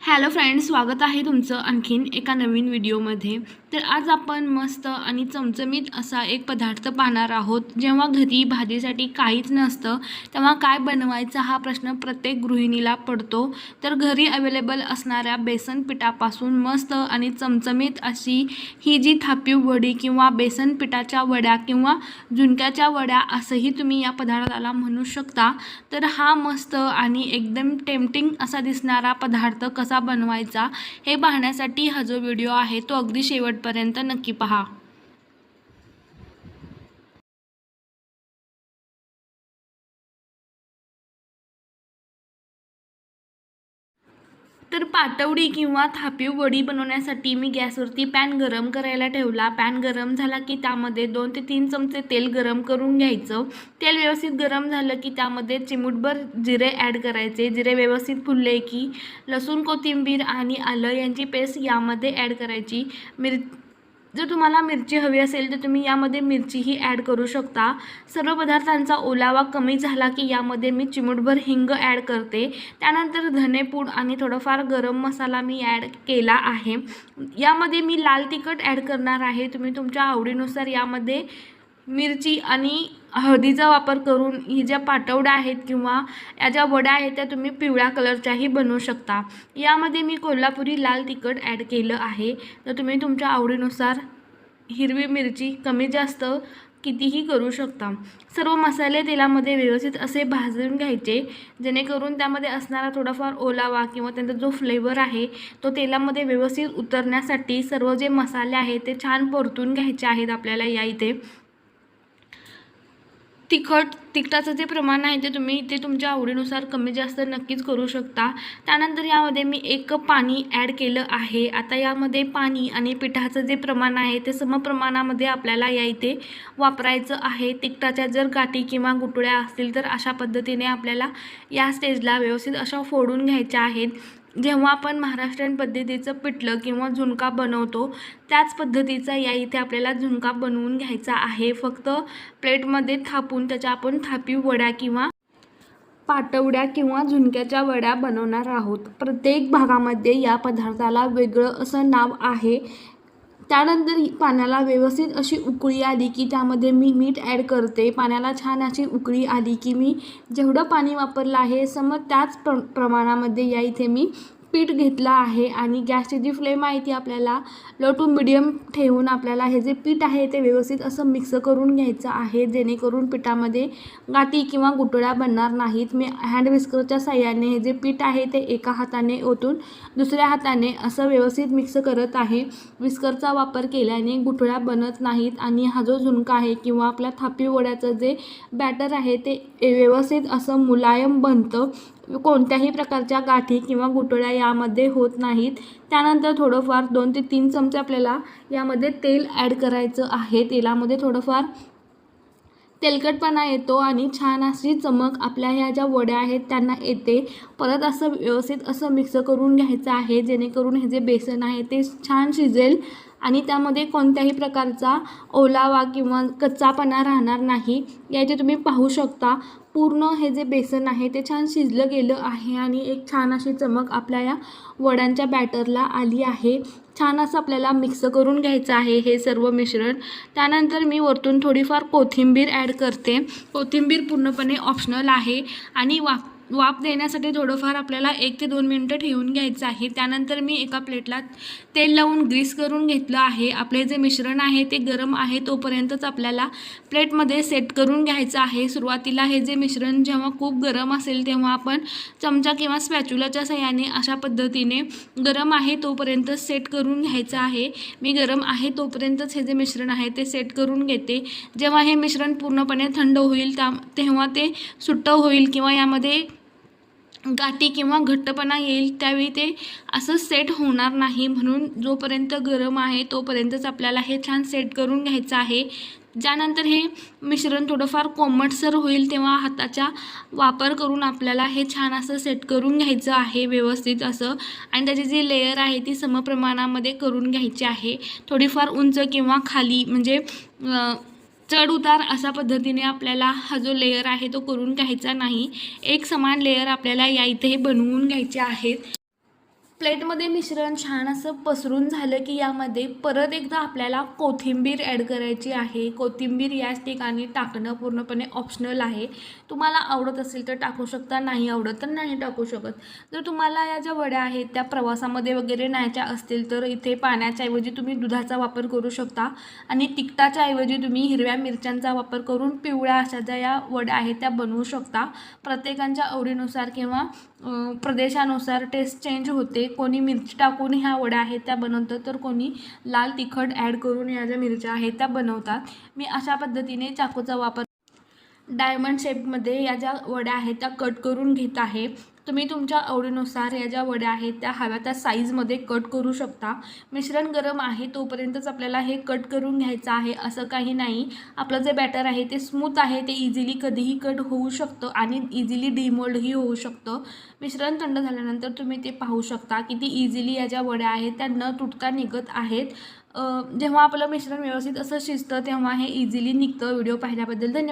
Hello friends स्वागत आहे तुमचं आणखीन एका नवीन व्हिडिओमध्ये. तर आज आपण मस्त आणि चमचमीत असा एक पदार्थ पाहणार आहोत. जेव्हा घरी भाजीसाठी काहीच नसतं तेव्हा काय बनवायचा हा प्रश्न प्रत्येक गृहिणीला पडतो. तर घरी अवेलेबल असणाऱ्या बेसन पिठापासून मस्त आणि चमचमीत अशी ही जी थापीव वडी किंवा बेसन पिठाच्या वड्या किंवा झुणक्याच्या वड्या असंही तुम्ही या पदार्थाला म्हणू शकता. तर हा मस्त आणि एकदम टेम्पटिंग असा दिसणारा पदार्थ कसा बनवायचा हे पाहण्यासाठी हा जो व्हिडिओ आहे तो अगदी शेवट शेवटपर्यंत नक्की पहा. तर पातवडी किंवा थापीव वडी बनवण्यासाठी मी गॅसवरती पॅन गरम करायला ठेवला. पॅन गरम झाला की त्यामध्ये दोन ते तीन चमचे तेल गरम करून घ्यायचं. तेल व्यवस्थित गरम झालं की त्यामध्ये चिमूटभर जिरे ॲड करायचे. जिरे व्यवस्थित फुलले की लसूण कोथिंबीर आणि आलं यांची पेस्ट यामध्ये ॲड करायची. मिर जर तुम्हाला मिरची हवी असेल तर तुम्ही यामध्ये मिरचीही ॲड करू शकता. सर्व पदार्थांचा ओलावा कमी झाला की यामध्ये मी चिमूटभर हिंग ॲड करते. त्यानंतर धनेपूड आणि थोडंफार गरम मसाला मी ॲड केला आहे. यामध्ये मी लाल तिखट ॲड करणार आहे. तुम्ही तुमच्या आवडीनुसार यामध्ये मिरची आणि हळदीचा वापर करून ही ज्या पाटवड्या आहेत किंवा या ज्या वड्या आहेत त्या तुम्ही पिवळ्या कलरच्याही बनवू शकता. यामध्ये मी कोल्हापुरी लाल तिखट ॲड केलं आहे. तर तुम्ही तुमच्या आवडीनुसार हिरवी मिरची कमी जास्त कितीही करू शकता. सर्व मसाले तेलामध्ये व्यवस्थित असे भाजून घ्यायचे जेणेकरून त्यामध्ये असणारा थोडाफार ओलावा किंवा त्यांचा जो फ्लेवर आहे तो तेलामध्ये व्यवस्थित उतरण्यासाठी सर्व जे मसाले आहेत ते छान परतून घ्यायचे आहेत आपल्याला या इथे. तिखट तिखटाचं जे प्रमाण आहे ते तुम्ही ते तुमच्या आवडीनुसार कमी जास्त नक्कीच करू शकता. त्यानंतर यामध्ये मी एक कप पाणी ॲड केलं आहे. आता यामध्ये पाणी आणि पिठाचं जे प्रमाण आहे ते समप्रमाणामध्ये आपल्याला या इथे वापरायचं आहे. तिखटाच्या जर गाठी किंवा गुटळ्या असतील तर अशा पद्धतीने आपल्याला या स्टेजला व्यवस्थित अशा फोडून घ्यायच्या आहेत. जेव्हा आपण महाराष्ट्रीयन पद्धतीचं पिठलं किंवा झुणका बनवतो त्याच पद्धतीचा या इथे आपल्याला झुणका बनवून घ्यायचा आहे. फक्त प्लेटमध्ये थापून त्याच्या आपण थापी वड्या किंवा पाटवड्या किंवा झुणक्याच्या वड्या बनवणार आहोत. प्रत्येक भागामध्ये या पदार्थाला वेगळं असं नाव आहे. त्यानंतर ही पाण्याला व्यवस्थित अशी उकळी आली की त्यामध्ये मी मीठ ॲड करते. पाण्याला छान अशी उकळी आली की मी जेवढं पाणी वापरलं आहे सम त्याच प्र प्रमाणामध्ये या इथे मी पीठ घेतलं आहे आणि गॅसची जी फ्लेम आहे ती आपल्याला लो टू मिडियम ठेवून आपल्याला हे जे पीठ आहे ते व्यवस्थित असं मिक्स करून घ्यायचं आहे जेणेकरून पिठामध्ये गाठी किंवा गुटळ्या बनणार नाहीत. मी हँड विस्करच्या साह्याने हे जे पीठ आहे ते एका हाताने ओतून दुसऱ्या हाताने असं व्यवस्थित मिक्स करत आहे. विस्करचा वापर केल्याने गुठळ्या बनत नाहीत आणि हा जो झुणका आहे किंवा आपल्या थापी वड्याचं जे बॅटर आहे ते व्यवस्थित असं मुलायम बनतं. कोणत्याही प्रकारच्या गाठी किंवा गुटळ्या यामध्ये होत नाहीत. त्यानंतर थोडंफार दोन ते तीन चमचे आपल्याला यामध्ये तेल ॲड करायचं आहे. तेलामध्ये थोडंफार तेलकटपणा येतो आणि छान अशी चमक आपल्या ह्या ज्या वड्या आहेत त्यांना येते. परत असं व्यवस्थित असं मिक्स करून घ्यायचं आहे जेणेकरून हे जे बेसन आहे ते छान शिजेल आणि त्यामध्ये कोणत्याही प्रकारचा ओलावा किंवा कच्चापणा राहणार नाही. याचे तुम्ही पाहू शकता. पूर्ण हे जे बेसन आहे ते छान शिजलं गेलं आहे आणि एक छान अशी चमक आपल्या या वड्यांच्या बॅटरला आली आहे. छान असं आपल्याला मिक्स करून घ्यायचं आहे हे सर्व मिश्रण. त्यानंतर मी वरतून थोडीफार कोथिंबीर ॲड करते. कोथिंबीर पूर्णपणे ऑप्शनल आहे आणि वाप वाफ देण्यासाठी थोडंफार आपल्याला एक ते दोन मिनटं ठेवून घ्यायचं आहे. त्यानंतर मी एका प्लेटला तेल लावून ग्रीस करून घेतलं आहे. आपले जे मिश्रण आहे ते गरम आहे तोपर्यंतच आपल्याला प्लेटमध्ये सेट करून घ्यायचं आहे. सुरुवातीला हे जे मिश्रण जेव्हा खूप गरम असेल तेव्हा आपण चमचा किंवा स्पॅच्युलाच्या सहाय्याने अशा पद्धतीने गरम आहे तोपर्यंत सेट करून घ्यायचं आहे. मी गरम आहे तोपर्यंतच हे जे मिश्रण आहे ते सेट करून घेते. जेव्हा हे मिश्रण पूर्णपणे थंड होईल त्या तेव्हा ते सुट्टं होईल किंवा यामध्ये गाठी किंवा घट्टपणा येईल त्यावेळी ते असं सेट होणार नाही. म्हणून जोपर्यंत गरम आहे तोपर्यंतच आपल्याला हे छान सेट करून घ्यायचं आहे. ज्यानंतर हे मिश्रण थोडंफार कोमटसर होईल तेव्हा हाताचा वापर करून आपल्याला हे छान असं सेट करून घ्यायचं आहे व्यवस्थित असं. आणि त्याची जी लेयर आहे ती समप्रमाणामध्ये करून घ्यायची आहे. थोडीफार उंच किंवा खाली म्हणजे चढ उतार अशा पद्धतीने आपल्याला हा जो लेयर आहे तो करून घ्यायचा नाही. एक समान लेयर आपल्याला या इथे बनवून घ्यायचे आहेत. प्लेटमध्ये मिश्रण छान असं पसरून झालं की यामध्ये परत एकदा आपल्याला कोथिंबीर ॲड करायची आहे. कोथिंबीर याच ठिकाणी टाकणं पूर्णपणे ऑप्शनल आहे. तुम्हाला आवडत असेल तर टाकू शकता नाही आवडत तर नाही टाकू शकत. जर तुम्हाला या ज्या वड्या आहेत त्या प्रवासामध्ये वगैरे न्यायच्या असतील तर इथे पाण्याच्या ऐवजी तुम्ही दुधाचा वापर करू शकता आणि तिखटाच्या ऐवजी तुम्ही हिरव्या मिरच्यांचा वापर करून पिवळ्या अशा ज्या या वड्या आहेत त्या बनवू शकता. प्रत्येकांच्या आवडीनुसार किंवा प्रदेशानुसार टेस्ट चेंज होते. कोणी मिरची टाकून ह्या वड्या आहेत त्या बनवतं. तर कोणी लाल तिखट ॲड करून ह्या ज्या मिरच्या आहेत त्या बनवतात. मी अशा पद्धतीने चाकूचा वापर डायमंड शेपमध्ये या ज्या वड्या आहेत त्या कट करून घेत आहे. तुम्ही तुमच्या आवडीनुसार या ज्या वड्या आहेत त्या हव्या त्या साईजमध्ये कट करू शकता. मिश्रण गरम आहे तोपर्यंतच आपल्याला हे कट करून घ्यायचं आहे असं काही नाही. आपलं जे बॅटर आहे ते स्मूथ आहे ते इझिली कधीही कट होऊ शकतं आणि इझिली डिमोल्डही होऊ शकतं. मिश्रण थंड झाल्यानंतर तुम्ही ते पाहू शकता किती इझिली या ज्या वड्या आहेत त्या न तुटता निघत आहेत. जेव्हा आपलं मिश्रण व्यवस्थित असं शिजतं तेव्हा हे इझिली निघतं. व्हिडिओ पाहिल्याबद्दल धन्यवाद.